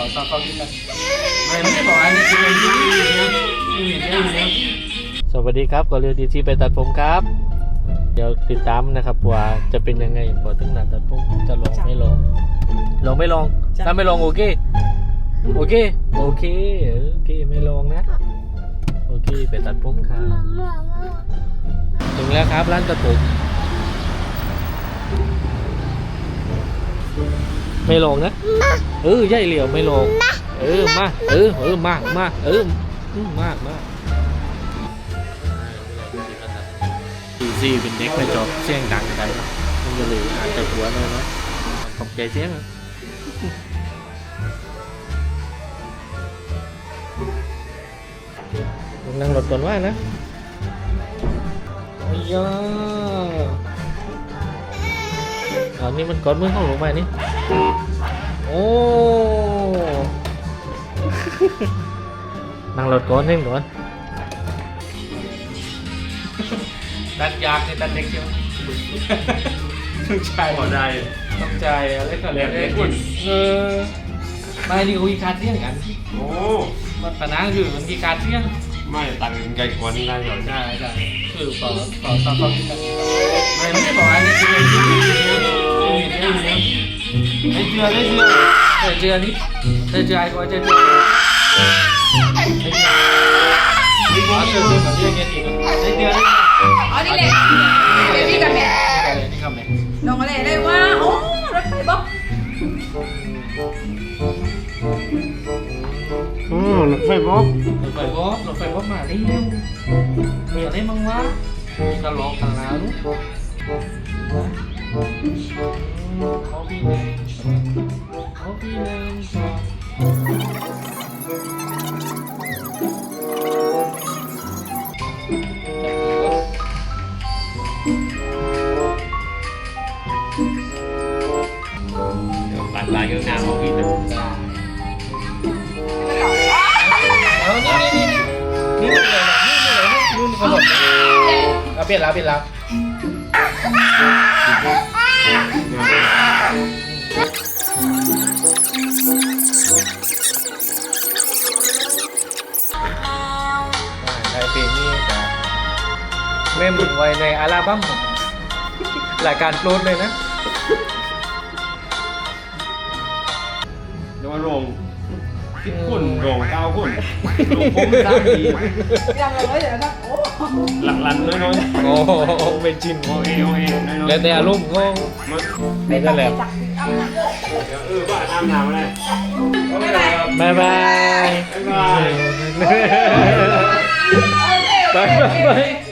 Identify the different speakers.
Speaker 1: อตอนเขากินกันไม่ไม่ได้บอกอันนี้คือเรื่องที่ดีนะนี่เรื่องนี้
Speaker 2: สวัสดีครับก็เรียวดีที่ไปตัดผมครับ เดี๋ยวติดตามนะครับว่าจะเป็นยังไงพอถึงนั้นตัดผมจะลองไม่ลองลองไม่ลองถ้าไม่ลองโอเคโอเคโอเคเออโอเคไม่ลองนะโอเคไปตัดผมครับถึงแล้วครับร้านตัดผม ไม่ลองนะ เออใหญ่เหลียวไม่ลองเออมา เออเออมามาเอออืมมากมากดูซี่เป็นเด็กไปจอบเสียงดังใดมันก็เลยอาจจะหัวหน่อยนะตกใจเสียงอะนั่งรถก่อนว่านะอ้ยาอันนี้มันก้อนมือห้องลงมานี่ โอ้นั่งรถก่อนเน่งก่อน
Speaker 1: ดัดยากในดัดเด็กเชียวต้องใช้
Speaker 3: พอได้
Speaker 1: ต้องใจอะไรก็แล้วแต่
Speaker 3: แบบนี้คุณ
Speaker 1: เออไม่นี่คุยการเที่ยงกัน
Speaker 3: โอ้
Speaker 1: มันปัญหาคือมันมีการเที่ยง
Speaker 3: ไม่ตังค์ไกลกว่านี้ได้หรอ
Speaker 1: ได้ได้คือต่อต่อต่อเขากินกันไม่ไม่ได้บอกอันนี้คือ ได้เจือได้เจือได้เจือนี่ได้เจือไอ้ก็ได้เจือนี่ก็เจือเจือกับเรื่องเงี้ยอีกได้เจือได้
Speaker 4: อ๋อนี่แหละเบบี้กับแม่
Speaker 1: นี่คำไหน
Speaker 4: น้องอะไรได้ว่าโอ้รถไฟบ๊อบ
Speaker 3: อืมรถไฟบ๊อบ
Speaker 1: รถไฟบ๊อบรถไฟบ๊อบมาเร็วมีอะไรบ้างวะมีกระโหลก กันแล้วเขาพี่หนึ่งเขาพี่หนึ่งสอง
Speaker 3: ตัดลายก็งามเขาอีกนะ
Speaker 1: เอานี่นี่นี่นี่เลยนี่เลยนี่รุ่นขนมเอาเปลี่ยนแล้วเปลี่ยนแล้ว ใครเพลงนี้จะไม่หมุนไว้ในอัลบั้มของรายการโปรดเลยนะ
Speaker 3: เดี๋ยวมาโรงคิดคุณโรงเก้าคุณโรงผมสร้างดี
Speaker 4: ยังเลยเดี๋ยวนะโอ้
Speaker 3: หลักลันน้อย
Speaker 1: โอ้โหไม่จิน
Speaker 3: ๆโอเอโอเอน้อยๆ
Speaker 1: แล้วแต่อารมณ์ก็
Speaker 3: มัน
Speaker 1: ไม่นั่นแหละ
Speaker 3: เออบ้าน้ำน้ำเลย
Speaker 4: บ๊ายบาย
Speaker 1: บายบาย บ๊าย